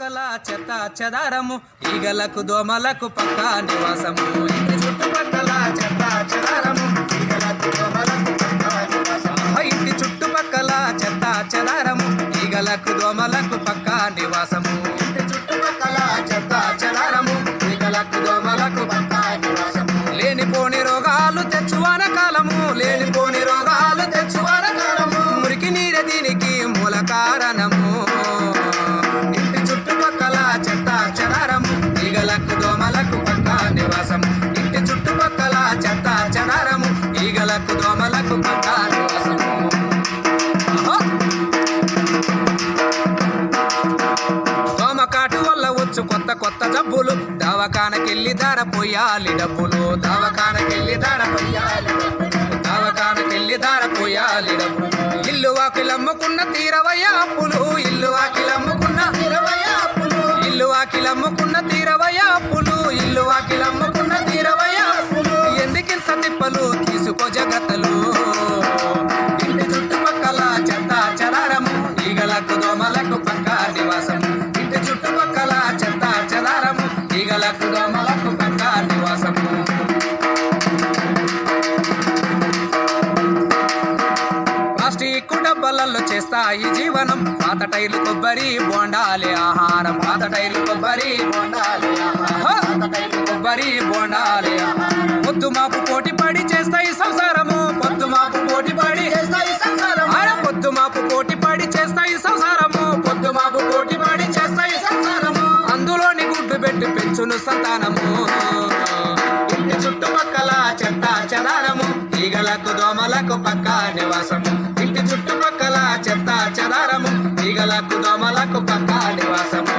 మొక్కల చెత్త చెదారము ఈగలకు దోమలకు పక్క నివాసము. చుట్టుపక్కల చెత్త చెదారము. పొయ్యాలి డబ్బులు. దవకానకెళ్ళి ధర పొయ్యాలి టైర్లు కొబ్బరి బోండాలి ఆహారం. పాత టైర్లు కొబ్బరి బోండాలి ఆహారం. కొబ్బరి బోండాలి వద్దు మాకు పోటీ పడి చేస్తాయి సంసారం దోమలకు పక్క నివాసము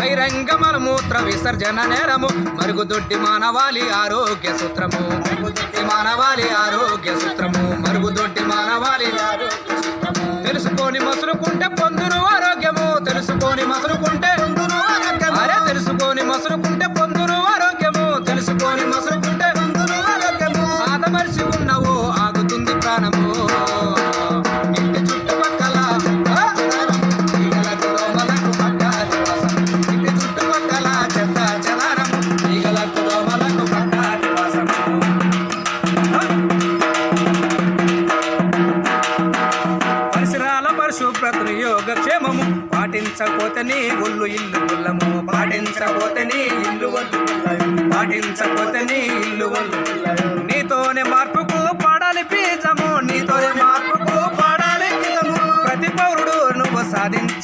బహిరంగమల మూత్ర విసర్జన నేరము. మరుగుదొడ్డి మానవాలి ఆరోగ్య సూత్రము. మరుగుదొడ్డి మానవాలి ఆరోగ్య సూత్రము. మరుగుదొడ్డి మానవాలి తెలుసుకొని మసులుకుంటే ఊహించకపోతే నీ ఇల్లు నీతోనే మార్పుకు పడాలి బీజము నీతోనే మార్పుకు పడాలి ప్రతి పౌరుడు నువ్వు సాధించ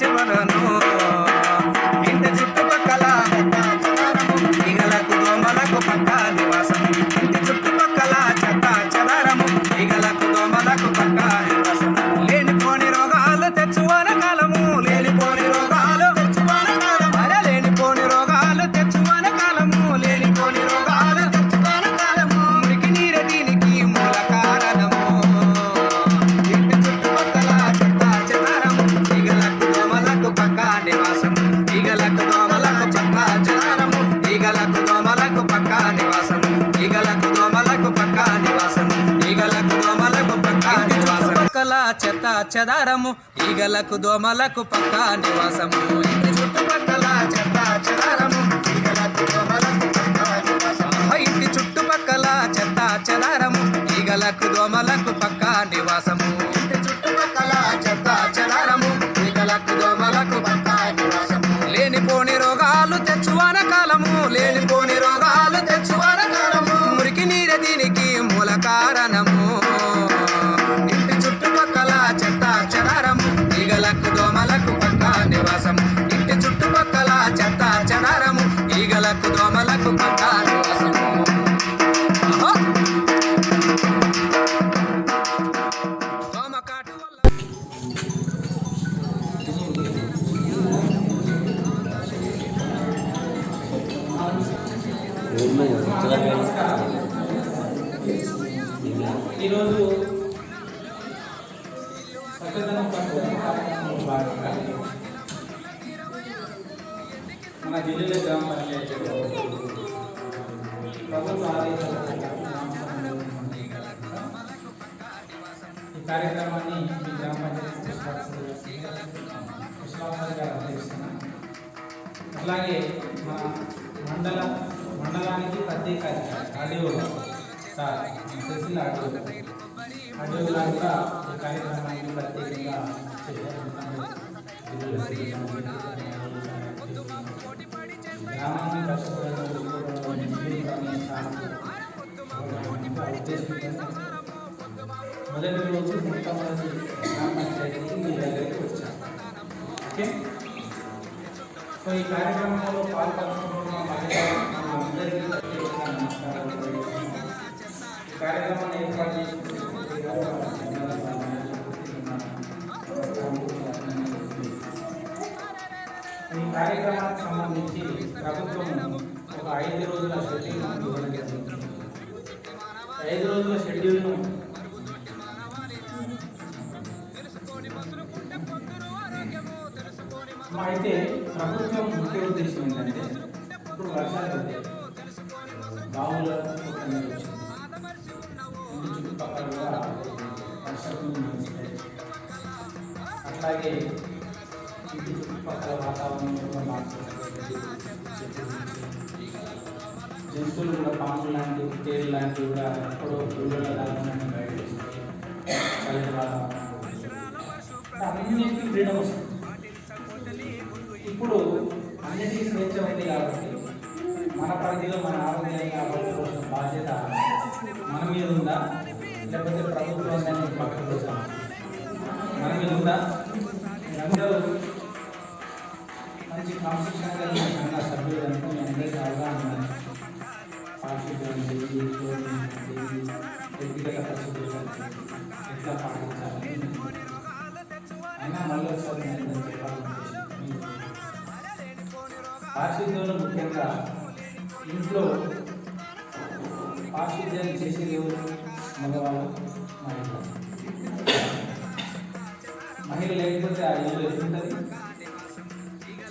చెత్త చెదారము ఈగలకు దోమలకు పక్కా నివాసము. ఈరోజు చక్కదనం మన జిల్లాలో గ్రామ పంచాయతీ కార్యక్రమాన్ని మీ గ్రామ పంచాయతీ గారు అలాగే మా మండల మండలానికి ప్రత్యేక ఆడియో సార్ తెలిసిన ఆడియో ఆడియో లాగా ఈ కార్యక్రమానికి ప్రత్యేకంగా గ్రామాన్ని కష్టపడడం మొదటి రోజు మొట్టమొదటి పంచాయతీకి మీ దగ్గరికి వచ్చాను ఓకే సో ఈ కార్యక్రమంలో పాల్పంచుకుంటున్న ప్రత్యేకంగా నమస్కారాలు ఈ కార్యక్రమాన్ని ఏర్పాటు చేసిన ఈ కార్యక్రమానికి సంబంధించి ప్రభుత్వం ఒక ఐదు రోజుల షెడ్యూల్ ఐదు రోజుల షెడ్యూల్ను అయితే ప్రభుత్వం ముఖ్య ఉద్దేశం ఏంటంటే ఇప్పుడు వర్షాలు బావుల చుట్టుపక్కల కూడా వర్షపు అట్లాగే ఇంటి చుట్టుపక్కల వాతావరణం కూడా మార్పు జంతువులు కూడా పాములు లాంటివి తేలు లాంటివి కూడా ఎప్పుడో గుళ్ళలో దాని బయట అన్నింటికి ఫ్రీడమ్ వస్తుంది ఇప్పుడు అన్నిటికీ స్వేచ్ఛ ఉంది కాబట్టి మన పరిధిలో మన ఆరోగ్యాన్ని కాపాడుకోవాల్సిన బాధ్యత మన మీద ఉందా? లేకపోతే ప్రభుత్వం ఉందని పక్కకు వచ్చాం మన మీద ఉందా? అందరూ మంచి కలిగిన సంఘ సభ్యులు మీ అందరికీ అవగాహన పారిశుద్ధ్యం వ్యక్తిగత పరిశుభ్రత ఎట్లా పాటించాలి అయినా మళ్ళీ ఒకసారి నేను పారిశుద్ధ్యంలో ముఖ్యంగా ఇంట్లో పారిశుద్ధ్యాన్ని చేసేది ఎవరు మగవాళ్ళు మహిళ మహిళ లేకపోతే ఆ ఇల్లు ఎట్లుంటుంది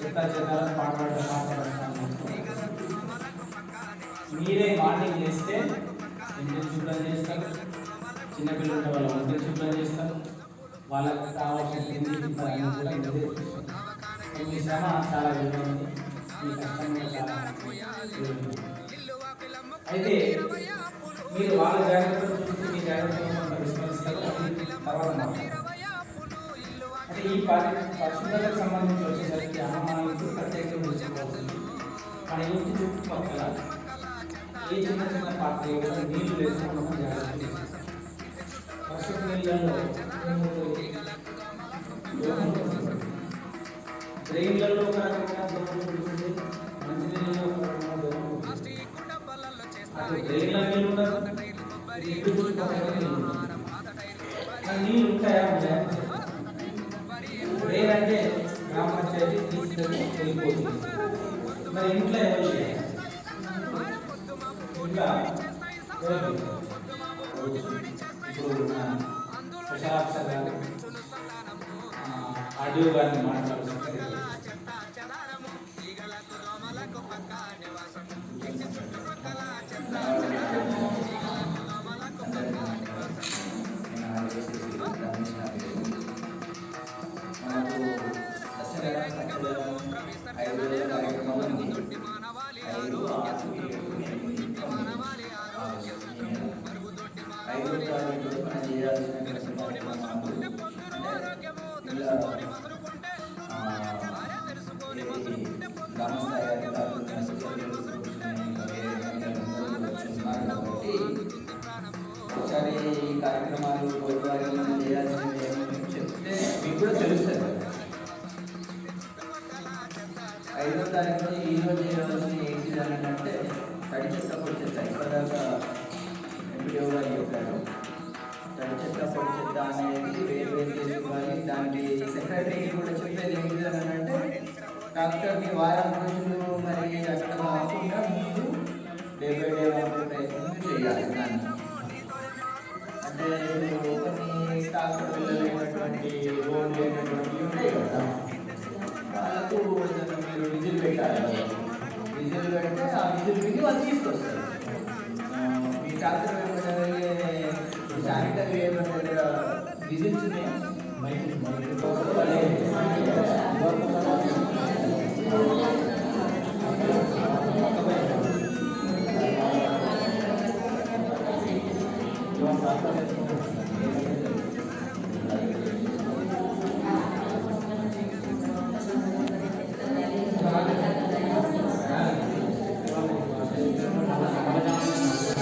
చెత్త చెదారం పాటలు మీరే మార్నింగ్ చేస్తే ఇంటిని శుభ్రం చేస్తారు? చిన్నపిల్లలు ఉంటే వాళ్ళ వంటలు శుభ్రం చేస్తారు? వాళ్ళకి కావాల్సిన తిండి తింటారని కూడా మీరే మీ శ్రమ చాలా విలువైంది. మీ కష్టం చాలా అయితే మీరు వాళ్ళ జాగ్రత్తలు చూసి మీ జాగ్రత్తలు విస్మరిస్తారు తర్వాత మాట్లాడతారు. అంటే ఈ పరి పరిశుభ్రతకు సంబంధించి వచ్చేసరికి అమ్మమానికి ప్రత్యేకంగా వచ్చిపోతుంది మన ఇంటి చుట్టుపక్కల ఏ చిన్న చిన్న పాత్ర నీళ్ళు వేసుకోవడం జరుగుతుంది జాగ్రత్త నీళ్ళలో ఇంటర్వ్యూ వెళ్ళిపోతుంది మరి ఇంట్లో ఎవరు చేయాలి? ఇంకా ఇప్పుడు ప్రశాంత్ సార్ గారు ఆడియో గారిని మాట్లాడుతున్నారు ఐదో తారీఖున ఈ రోజు చేయాల్సిన ఏంటి అని అంటే తడి చెత్త పొడి చెత్త ఇప్పటిదాకా ఎంపీడీఓ గారు చెప్పారు. తడి చెత్త పొడి చెత్త అనేది వేరు వేరు చేసుకోవాలి. దానికి సెక్రటరీకి కూడా చెప్పేది ఏంటి అని అంటే డాక్టర్ని వారం రోజులు మరి అక్కడ కాకుండా ముందు డే బై డే ప్రయత్నం చేయాలి దాన్ని. అంటే వాళ్ళు తీసుకొస్తారు. ఆ, మీ డాక్టర్ శానిటరీ దగ్గర విజిల్స్ ఉన్నాయి.